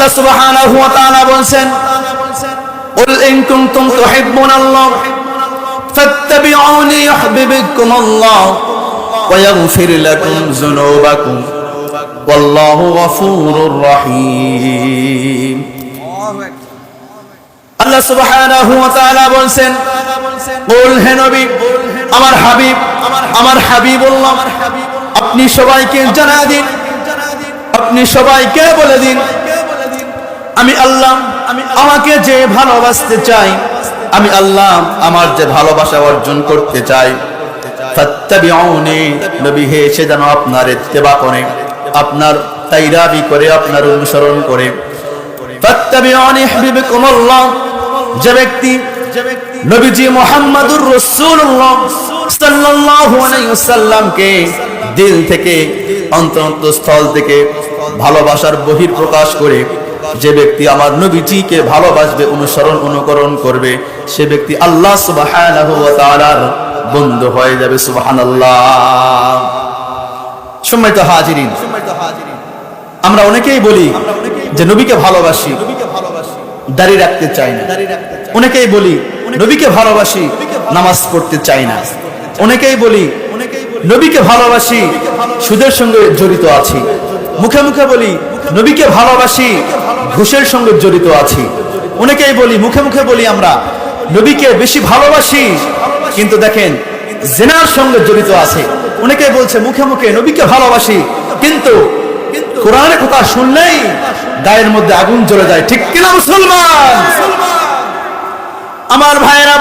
আল্লাহ সুবহানাহু ওয়া তাআলা বলছেন قل إن كنتم تحبون الله فاتبعوني يحببكم الله ويغفر لكم ذنوبكم والله غفور رحيم আল্লাহ সুবহানাহু ওয়া তাআলা বলছেন বল হে নবী আমার হাবিব আমার হাবিবুল্লাহ আপনি সবাইকে জানা দিন আপনি সবাইকে বলে দিন আমি আল্লাহ, আমি আমাকে যে ভালোবাসতে চাই, আমি আল্লাহ আমার যে ভালোবাসা অর্জন করতে চাই। সে যেন আপনার ইত্তেবা করে, আপনার তাইরাবি করে, আপনার অনুসরণ করে। যে ব্যক্তি নবীজি মুহাম্মাদুর রাসূলুল্লাহ সাল্লাল্লাহু আলাইহি ওয়াসাল্লামকে দিল থেকে অন্তরস্থল থেকে ভালোবাসার বহির প্রকাশ করে যে ব্যক্তি আমার নবীজিকে ভালোবাসবে, অনুসরণ, অনুকরণ করবে, সে ব্যক্তি আল্লাহ তাআলার বন্ধু হয়ে যাবে, সুবহানাল্লাহ। সম্মানিত হাজিরিন, আমরা অনেকেই বলি যে নবীকে ভালোবাসি, দাড়ি রাখতে চাই না। অনেকেই বলি নবীকে ভালোবাসি, নামাজ পড়তে চাই না। অনেকেই বলি নবীকে ভালোবাসি, সুদের সঙ্গে জড়িত আছি। মুখে মুখে বলি নবীকে ভালোবাসি ঘুষের সঙ্গে জড়িত আছি। অনেকেই বলি, মুখে মুখে বলি আমরা, নবীকে বেশি ভালোবাসি, কিন্তু দেখেন, জেনার সঙ্গে জড়িত আছে। অনেকেই বলছে, মুখে মুখে নবীকে ভালোবাসি, কিন্তু কোরআনের কথা শুনলেই গায়ের মধ্যে আগুন জ্বলে যায়। ঠিক কিনা মুসলমান? আমার ভাইয়েরা,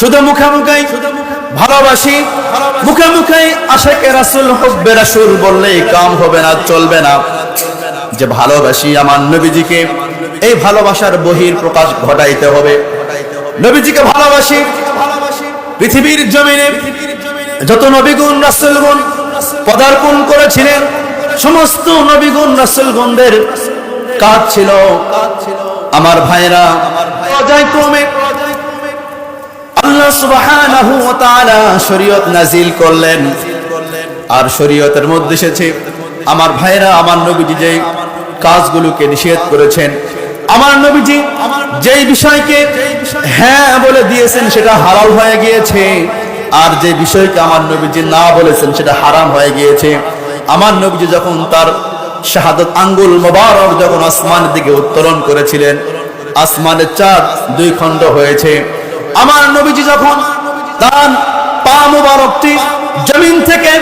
শুধু মুখে মুখেই ভালোবাসি, মুখে মুখে আশেকে রাসুল হব্বে রাসুল বললে কাম হবে না, চলবে না। যে ভালোবাসি আমার নবীজিকে, এই ভালোবাসার বহির প্রকাশ ঘটাইতে হবে। নবীজিকে ভালোবাসি, পৃথিবীর জমিনে যত নবীগুণ রাসুলগুণ পদার্পণ করেছিলেন, সমস্ত নবীগুণ রাসুলগুণদের কাজ ছিল আমার ভাইরা পর্যায়ক্রমে আল্লাহ সুবহানাহু ওয়া তাআলা শরীয়ত নাজিল করলেন। আর শরীয়তের মধ্যে এসেছে, আমার ভাইরা আমার নবীজি যে কাজগুলোকে নিষেধ করেছেন। আমার নবীজি যেই বিষয়কে হ্যাঁ বলে দিয়েছেন, সেটা হালাল হয়ে গিয়েছে। আর যে বিষয়কে আমার নবীজি না বলেছেন, সেটা হারাম হয়ে গিয়েছে। আমার নবীজি যখন তার শাহাদত আঙ্গুল মোবারক যখন আসমানের দিকে উত্তোলন করেছিলেন, আসমানের চাঁদ দুই খণ্ড হয়েছে। আমার নবীজি যখন তার পা মুবারকটি জমিন থেকে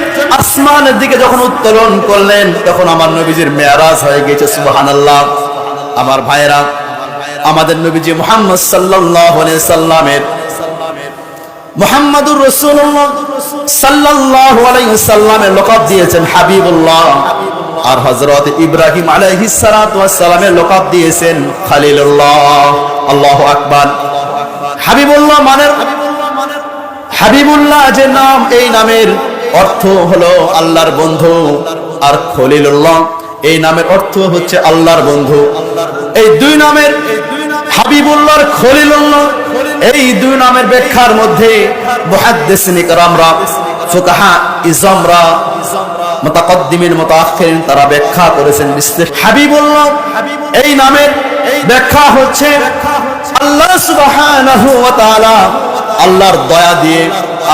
আসমানের দিকে যখন উত্তোলন করলেন, তখন আমার নবীজির মেয়ারাজ হয়ে গেছে সুবহানাল্লাহ। আমার ভাইরা আমাদের নবীজি মুহাম্মদ আলাইহি সাল্লামের মুহাম্মাদুর আলাইহি সাল্লামের দিয়েছেন, হাবিবুল্লাহ। আর ইব্রাহিম দিয়েছেন আল্লাহু হাবিবুল্লাহ মানের হাবিবুল্লাহ, যে নাম, এই নামের অর্থ হলো আল্লাহর বন্ধু আর খলিলুল্লাহ। এই নামের অর্থ হচ্ছে আল্লাহর বন্ধু। এই দুই নামের হাবিবুল্লাহর খলিলুল্লাহ এই দুই নামের ব্যাখ্যার মধ্যে মুহাদ্দিসিন ইকরামরা, ফুকাহা ইজমরা, মুতাকদ্দিমিন, মুতাআখিরিন, তারা ব্যাখ্যা করেছেন হাবিবুল্লাহ, এই নামের ব্যাখ্যা হচ্ছে আল্লাহ সুবহানাহু ওয়া তাআলা আল্লাহর দয়া দিয়ে,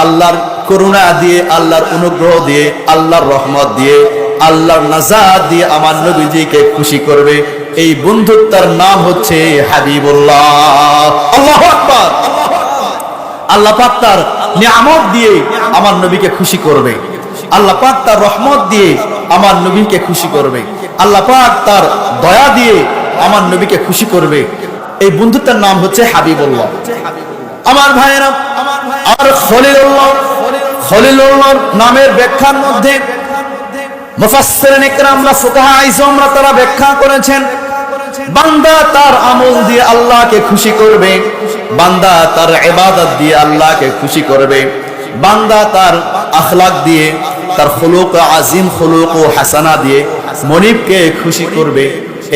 আল্লাহর করুণা দিয়ে, আল্লাহর অনুগ্রহ দিয়ে, আল্লাহর রহমত দিয়ে, আল্লাহর নাজাত দিয়ে আমার নবীজিকে খুশি করবে। এই বন্ধুত্বের নাম হচ্ছে হাবিবুল্লাহ। আল্লাহু আল্লাহ পাক তার নিয়ামত দিয়ে আমার নবীকে খুশি করবে। আল্লাহ পাক তার রহমত দিয়ে আমার নবীকে খুশি করবে। আল্লাহ পাক তার দয়া দিয়ে আমার নবীকে খুশি করবে। এই বন্ধুত্বের নাম হচ্ছে হাবিবুল্লাহ। আমার ভাইয়েরা আর খলিলুল্লাহ, খলিলুল্লাহর নামের ব্যাখ্যার মধ্যে ব্যাখ্যা করেছেন, বান্দা তার আমল দিয়ে আল্লাহকে খুশি করবে, বান্দা তার দিয়ে আল্লাহকে খুশি করবে, বান্দা তার দিয়ে, তার আজিম হাসানা দিয়ে মনিবকে খুশি করবে।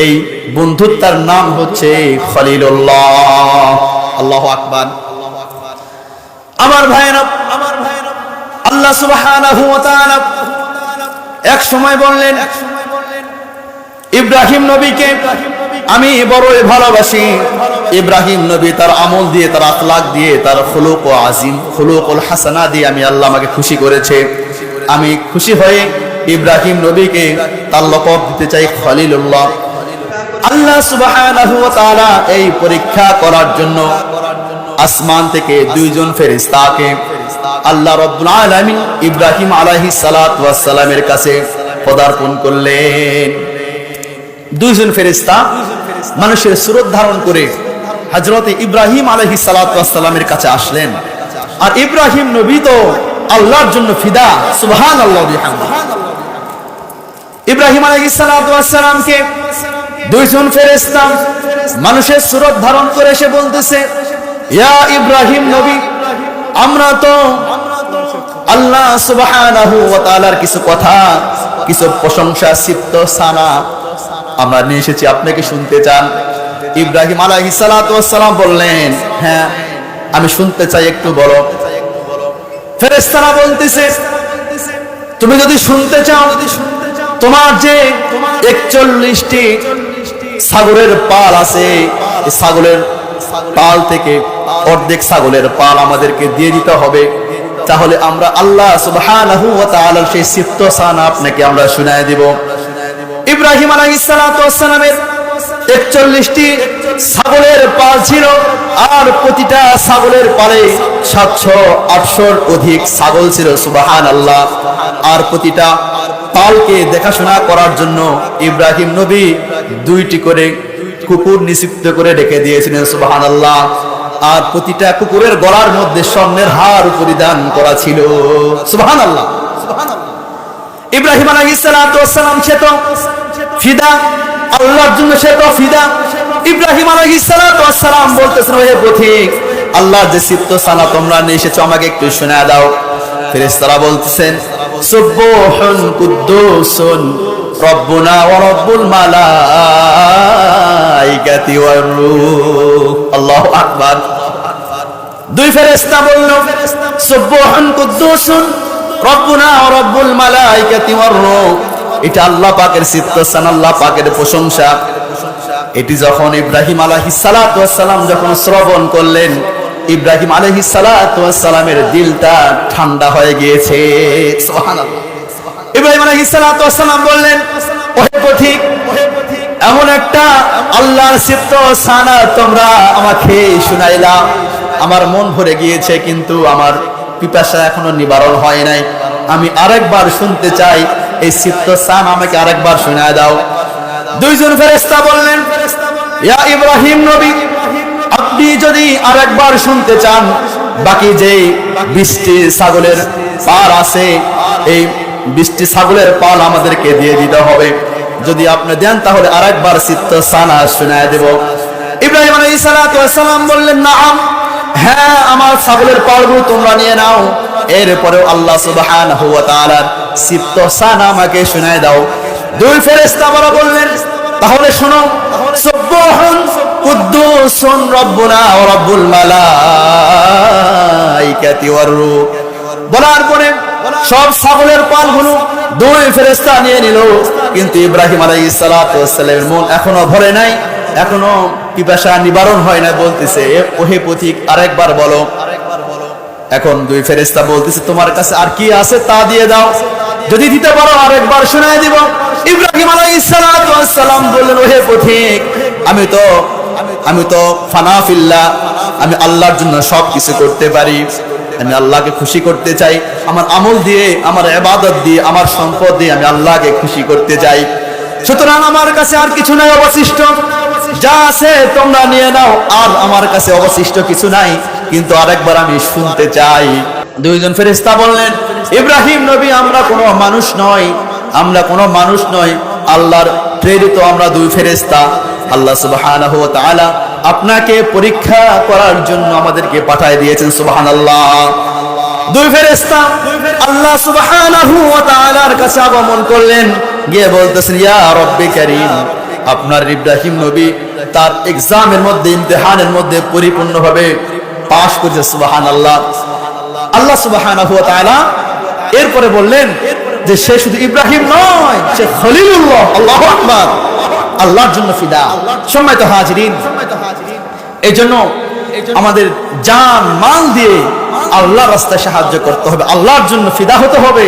এই বন্ধুত্বের নাম হচ্ছে খলিলুল্লাহ। আল্লাহ আকবার। আমার ভাইরা আমার ভাইরা আল্লাহ সুবহানাহু ওয়া তাআলা এক সময় বললেন ইব্রাহিম নবীকে আমি বড়ই ভালোবাসি। ইব্রাহিম নবী তার আমল দিয়ে তার আখলাক দিয়ে তার খুলুক ও আজিম খুলুক উল হাসানা দিয়ে আমি আল্লাহ আমাকে খুশি করেছে। আমি খুশি হয়ে ইব্রাহিম নবীকে তার লকব দিতে চাই খলিলুল্লাহ। আল্লাহ সুবহানাহু ওয়া তাআলা এই পরীক্ষা করার জন্য আসমান থেকে দুইজন ফেরেশতাকে আল্লাহ রাব্বুল আলামিন ইব্রাহিম আলাইহিস সালাতু ওয়াস সালামের কাছে পদার্পণ করলেন। দুইজন ফেরেশতা মানুষের সুরত ধারণ করে হযরত ইব্রাহিম আলাইহিস সালাতু ওয়াস সালামের কাছে আসলেন। আর ইব্রাহিম নবী তো আল্লাহর জন্য ফিদা, সুবহানাল্লাহ ইব্রাহিম আলাইহিস সালাতু সালামকে দুইজন ফেরেশতা মানুষের সুরত ধারণ করে এসে বলতেছে ইয়া ইব্রাহিম নবী, আমরা তো আল্লাহ সুবহানাহু ওয়া তাআলার কিছু কথা, কিছু প্রশংসা সিপ্ত সানা আমরা নিয়ে এসেছি। আপনাকে শুনতে চান। ইব্রাহিম আলাইহিস সালাতু ওয়াস বললেন হ্যাঁ আমি শুনতে চাই একটু বলো। ফেরেশতারা বলতেছে, তুমি যদি শুনতে চাও, তোমার যে একচল্লিশটি ছাগলের পাল আছে ছাগলের পাল থেকে অর্ধেক ছাগলের পাল আমাদেরকে দিয়ে দিতে হবে। তাহলে আমরা আল্লাহ সুবহানাহু ওয়া তাআলার সেই সিফত সানা আপনাকে আমরা শুনায় দিব। ইব্রাহিম আলাইহিস সালাতু ওয়াস সালামের 41টি ছাগলের পাল ছিল আর প্রতিটা ছাগলের পালে 700 800 অধিক ছাগল ছিল, সুবহানাল্লাহ। আর প্রতিটা পালকে দেখাশোনা করার জন্য ইব্রাহিম নবী দুইটি করে কুকুর নিষিদ্ধ করে রেখে দিয়েছিলেন, সুবহানাল্লাহ। আর প্রতিটা কুকুরের গলার মধ্যে স্বর্ণের হার পরিধান করা ছিল। সুবহানাল্লাহ। ইব্রাহিম আলাইহিস সালাতু ওয়াস সালাম সে তো ফিদা, আল্লাহর জন্য সে তো ফিদা। ইব্রাহিম আলাইহিস সালাতু ওয়াস সালাম বলতেছেন, ওহে পথিক আল্লাহর যে সিফত সানা তোমরা নিয়ে এসেছ, আমাকে একটু শোনায় দাও। ফেরেশতারা বলতেছেন সুবহুন কুদ্দুসুন আল্লাহু আল্লাহ আল্লাহ প্রশংসা। এটি যখন ইব্রাহিম আলাইহিস যখন শ্রবণ করলেন, ইব্রাহিম সালামের দিলটা ঠান্ডা হয়ে গিয়েছে। সুবহানাল্লাহ। ইব্রাহিম বললেন, ওহে পথিক, এমন একটা আল্লাহর সানা তোমরা আমাকে শুনাইলা। আমার মন ভরে গিয়েছে, কিন্তু আমার পিপাসা এখনও নিবারণ হয় নাই। আমি আরেকবার শুনতে চাই, এই সিফত সান আমাকে আরেকবার শোনায় দাও। দুইজন ফেরেশতা বললেন, ইয়া ইব্রাহিম নবী, আপনি যদি আরেকবার শুনতে চান, বাকি যে বৃষ্টি, ছাগলের পাল আছে, এই বৃষ্টি ছাগলের পাল আমাদেরকে দিয়ে দিতে হবে। যদি আপনি দেন, তাহলে আরেকবার চিত্ত সানা শোনায় দেব। ইব্রাহিম ওয়াস সালাম বললেন, নাম হ্যাঁ আমার ছাগলের পালগুলো তোমরা নিয়ে নাও। এরপরেও আল্লাহ সুবহানাহু ওয়া তাআলার চিত্ত সানা আমাকে শোনায় দাও। দুই ফেরেশতা বড় বললেন, তাহলে শোনো, সুবহান কুদ্দুসুন রব্বুনা ওয়া রব্বুল মালাইকাতি ওয়ার রূহ। বলার পরে সব ছাগলের পালগুলো দুই ফেরেশতা নিয়ে নিল। কিন্তু ইব্রাহিম আলাইহিস সালাতু ওয়াস সালামের মন এখনও ভরে নাই, এখনও পিপাসা নিবারণ হয় না বলতেছে, ওহে পথিক, আরেকবার বলো। এখন দুই ফেরেশতা বলতেছে, তোমার কাছে আর কি আছে তা দিয়ে দাও। যদি দিতে পারো আরেকবার শোনায় দিব। ইব্রাহিম সালাতু সালাম বললেন, ওহে পথিক, আমি তো আমি তো ফানাফিল্লাহ আমি আল্লাহর জন্য সব কিছু করতে পারি। আমি আল্লাহকে খুশি করতে চাই, আমার আমল দিয়ে, আমার এবাদত দিয়ে, আমার সম্পদ দিয়ে আমি আল্লাহকে খুশি করতে চাই। সুতরাং আমার কাছে আর কিছু নাই অবশিষ্ট। যা আছে তোমরা নিয়ে নাও, আর আমার কাছে অবশিষ্ট কিছু নাই, কিন্তু আরেকবার আমি শুনতে চাই। দুইজন ফেরেস্তা বললেন, ইব্রাহিম নবী, আমরা কোনো মানুষ নয়, আমরা কোনো মানুষ নয়, আল্লাহর প্রেরিত আমরা দুই ফেরেস্তা আল্লাহ তাআলা আপনাকে পরীক্ষা করার জন্য আমাদেরকে পাঠিয়ে দিয়েছেন, সুবহানাল্লাহ। দুই ফেরেশতা আল্লাহ তাআলার কাছে আগমন করলেন, গিয়ে বলতেছেন, ইয়া রব্বি আপনার ইব্রাহিম নবী তার এক্সামের মধ্যে, ইমতিহানের মধ্যে পরিপূর্ণভাবে পাশ করেছে, সুবহানাল্লাহ। আল্লাহ ওয়া তাআলা এরপরে বললেন যে, সে শুধু ইব্রাহিম নয়, সে খলিলুল্লাহ, আল্লাহু আকবার। আল্লাহর জন্য ফিদা। সম্মানিত হাজিরিন এই জন্য আমাদের জান, মাল দিয়ে আল্লাহ রাস্তায় সাহায্য করতে হবে। আল্লাহর জন্য ফিদা হতে হবে।